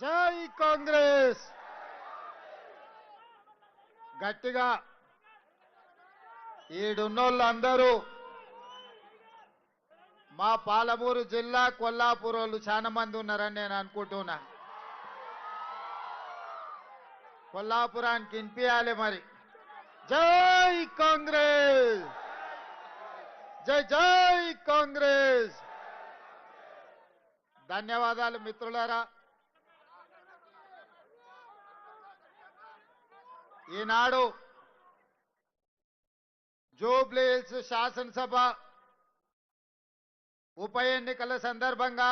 జై కాంగ్రెస్. గట్టిగా ఈడున్నోళ్ళందరూ మా పాలమూరు జిల్లా కొల్లాపూర్ వాళ్ళు చాలా మంది ఉన్నారని నేను అనుకుంటున్నా. కొల్లాపురానికి వినిపించాలి మరి. జై కాంగ్రెస్. జై జై కాంగ్రెస్. ధన్యవాదాలు మిత్రులారా. ఈనాడు జూబ్లీహిల్స్ శాసనసభ ఉప ఎన్నికల సందర్భంగా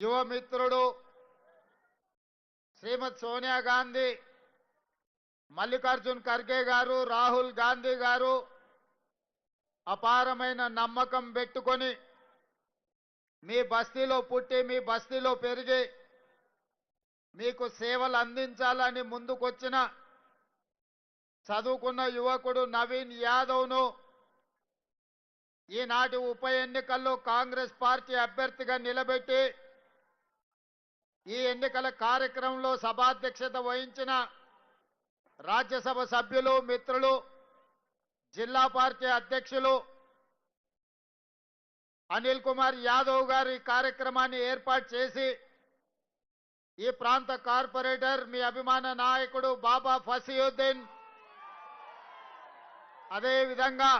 యువమిత్రుడు శ్రీమతి సోనియా గాంధీ మల్లికార్జున్ ఖర్గే గారు రాహుల్ గాంధీ గారు అపారమైన నమ్మకం పెట్టుకొని మీ బస్తీలో పుట్టి మీ బస్తీలో పెరిగి మీకు సేవలు అందించాలని ముందుకొచ్చిన చదువుకున్న యువకుడు నవీన్ యాదవ్ను ఈనాటి ఉప ఎన్నికల్లో కాంగ్రెస్ పార్టీ అభ్యర్థిగా నిలబెట్టి ఈ ఎన్నికల కార్యక్రమంలో సభాధ్యక్షత వహించిన రాజ్యసభ సభ్యులు మిత్రులు జిల్లా పార్టీ అధ్యక్షులు అనిల్ కుమార్ యాదవ్ గారు ఈ కార్యక్రమాన్ని ఏర్పాటు చేసి ఈ ప్రాంత కార్పొరేటర్ మీ అభిమాన నాయకుడు బాబా ఫసీయుద్దీన్. అదేవిధంగా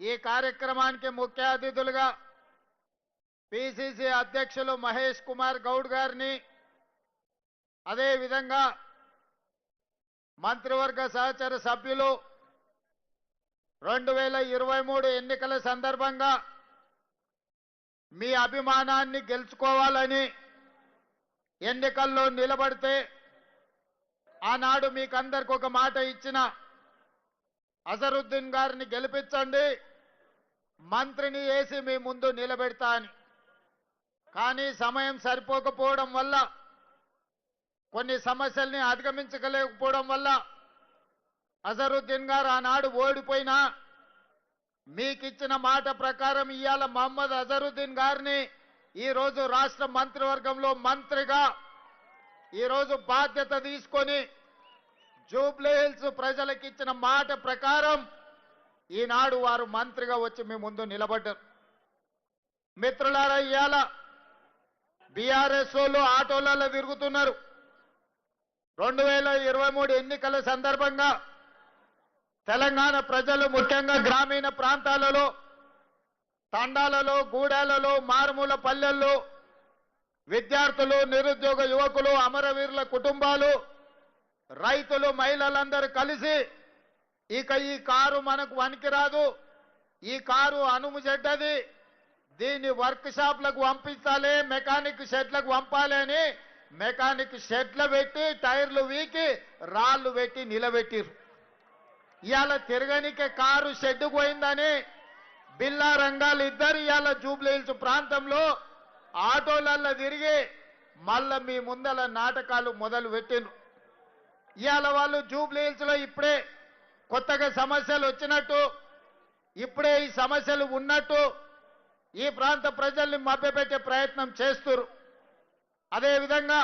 ఈ కార్యక్రమానికి ముఖ్య అతిథులుగా పిసిసి అధ్యక్షులు మహేష్ కుమార్ గౌడ్ గారిని అదేవిధంగా మంత్రివర్గ సహచర సభ్యులు రెండు వేల ఇరవై మూడు ఎన్నికల సందర్భంగా మీ అభిమానాన్ని గెలుచుకోవాలని ఎన్నికల్లో నిలబడితే ఆనాడు మీకందరికి ఒక మాట ఇచ్చిన అజరుద్దీన్ గారిని గెలిపించండి మంత్రిని వేసి మీ ముందు నిలబెడతా అని. కానీ సమయం సరిపోకపోవడం వల్ల కొన్ని సమస్యల్ని అధిగమించగలేకపోవడం వల్ల అజరుద్దీన్ గారు ఆనాడు ఓడిపోయినా మీకిచ్చిన మాట ప్రకారం ఇవాళ మహమ్మద్ అజరుద్దీన్ గారిని ఈరోజు రాష్ట్ర మంత్రివర్గంలో మంత్రిగా ఈరోజు బాధ్యత తీసుకొని జూబ్లీ హిల్స్ ప్రజలకు ఇచ్చిన మాట ప్రకారం ఈనాడు వారు మంత్రిగా వచ్చి మీ ముందు నిలబడ్డారు. మిత్రులారా ఇవాళ బీఆర్ఎస్ వాళ్ళు ఆటోలలో తిరుగుతున్నారు. రెండు వేల ఇరవై మూడు ఎన్నికల సందర్భంగా తెలంగాణ ప్రజలు ముఖ్యంగా గ్రామీణ ప్రాంతాలలో తండాలలో గూడాలలో మారుమూల పల్లెల్లో విద్యార్థులు నిరుద్యోగ యువకులు అమరవీరుల కుటుంబాలు రైతులు మహిళలందరూ కలిసి ఇక ఈ కారు మనకు వనికిరాదు ఈ కారు అనుము చెడ్డది. దీన్ని వర్క్ షాప్లకు పంపించాలి మెకానిక్ షెడ్లకు పంపాలి అని మెకానిక్ షెడ్లు పెట్టి టైర్లు వీకి రాళ్ళు పెట్టి నిలబెట్టిరు ఇవాళ తిరగనికే కారు షెడ్ పోయిందని బిల్లా రంగాలు ఇద్దరు ఇవాళ జూబ్లీహిల్స్ ప్రాంతంలో ఆటోలల్లో తిరిగి మళ్ళా మీ ముందల నాటకాలు మొదలు పెట్టిండ్రు. ఇవాళ వాళ్ళు జూబ్లీహిల్స్లో ఇప్పుడే కొత్తగా సమస్యలు వచ్చినట్టు ఇప్పుడే ఈ సమస్యలు ఉన్నట్టు ఈ ప్రాంత ప్రజల్ని మభ్యపెట్టే ప్రయత్నం చేస్తురు అదేవిధంగా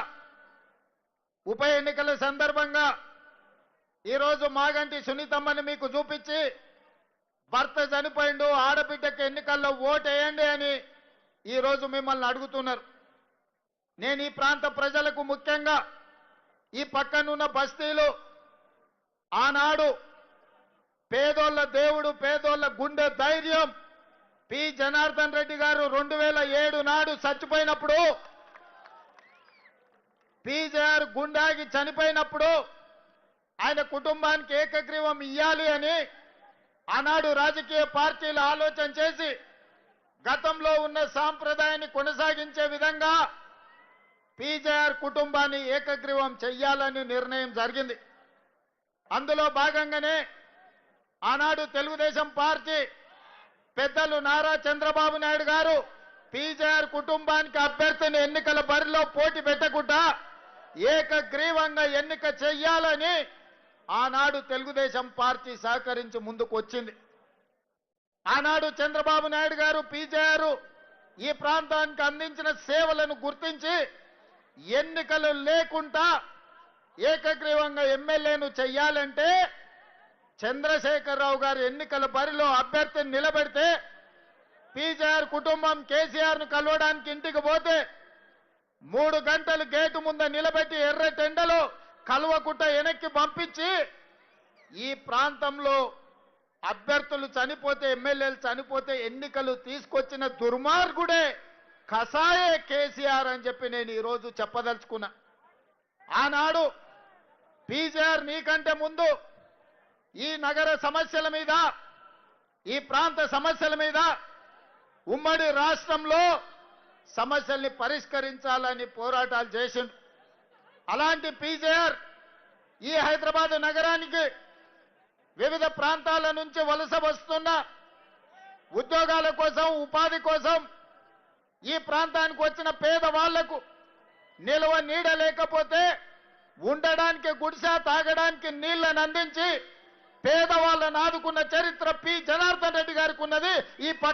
ఉప ఎన్నికల సందర్భంగా ఈరోజు మాగంటి సునీతమ్మని మీకు చూపించి భర్త చనిపోయిండు ఆడబిడ్డకి ఎన్నికల్లో ఓటేయండి అని ఈరోజు మిమ్మల్ని అడుగుతున్నారు. నేను ఈ ప్రాంత ప్రజలకు ముఖ్యంగా ఈ పక్కనున్న బస్తీలు ఆనాడు పేదోళ్ళ దేవుడు పేదోళ్ళ గుండె ధైర్యం. పి. జనార్దన్ రెడ్డి గారు రెండు వేల ఏడు నాడు చచ్చిపోయినప్పుడు పీజేఆర్ గుండాగి చనిపోయినప్పుడు ఆయన కుటుంబానికి ఏకగ్రీవం ఇయ్యాలి అని ఆనాడు రాజకీయ పార్టీలు ఆలోచన చేసి గతంలో ఉన్న సాంప్రదాయాన్ని కొనసాగించే విధంగా పీజేఆర్ కుటుంబాన్ని ఏకగ్రీవం చెయ్యాలని నిర్ణయం జరిగింది. అందులో భాగంగానే ఆనాడు తెలుగుదేశం పార్టీ పెద్దలు నారా చంద్రబాబు నాయుడు గారు పీజేఆర్ కుటుంబానికి అభ్యర్థిని ఎన్నికల బరిలో పోటీ పెట్టకుండా ఏకగ్రీవంగా ఎన్నిక చెయ్యాలని ఆనాడు తెలుగుదేశం పార్టీ సహకరించి ముందుకు వచ్చింది ఆనాడు చంద్రబాబు నాయుడు గారు పీజేఆర్ ఈ ప్రాంతానికి అందించిన సేవలను గుర్తించి ఎన్నికలు లేకుండా ఏకగ్రీవంగా ఎమ్మెల్యేను చెయ్యాలంటే చంద్రశేఖరరావు గారు ఎన్నికల బరిలో అభ్యర్థిని నిలబెడితే పీజీఆర్ కుటుంబం కేసీఆర్ను కలవడానికి ఇంటికి పోతే మూడు గంటలు గేటు ముందు నిలబెట్టి ఎర్ర టెండలో కలవకుట్ట వెనక్కి పంపించి ఈ ప్రాంతంలో అభ్యర్థులు చనిపోతే ఎమ్మెల్యేలు చనిపోతే ఎన్నికలు తీసుకొచ్చిన దుర్మార్గుడే కసాయే కేసీఆర్ అని చెప్పి నేను ఈరోజు చెప్పదలుచుకున్నా. ఆనాడు పీజీఆర్ నీకంటే ముందు ఈ నగర సమస్యల మీద ఈ ప్రాంత సమస్యల మీద ఉమ్మడి రాష్ట్రంలో సమస్యల్ని పరిష్కరించాలని పోరాటాలు చేసిండు. అలాంటి పీజేఆర్ ఈ హైదరాబాద్ నగరానికి వివిధ ప్రాంతాల నుంచి వలస వస్తున్న ఉద్యోగాల కోసం ఉపాధి కోసం ఈ ప్రాంతానికి వచ్చిన పేదవాళ్ళకు నిల్వ నీడ లేకపోతే ఉండడానికి గుడిసె తాగడానికి నీళ్ళను అందించి పేదవాళ్ళను ఆదుకున్న చరిత్ర పి జనార్దన్ రెడ్డి గారికి ఉన్నది. ఈ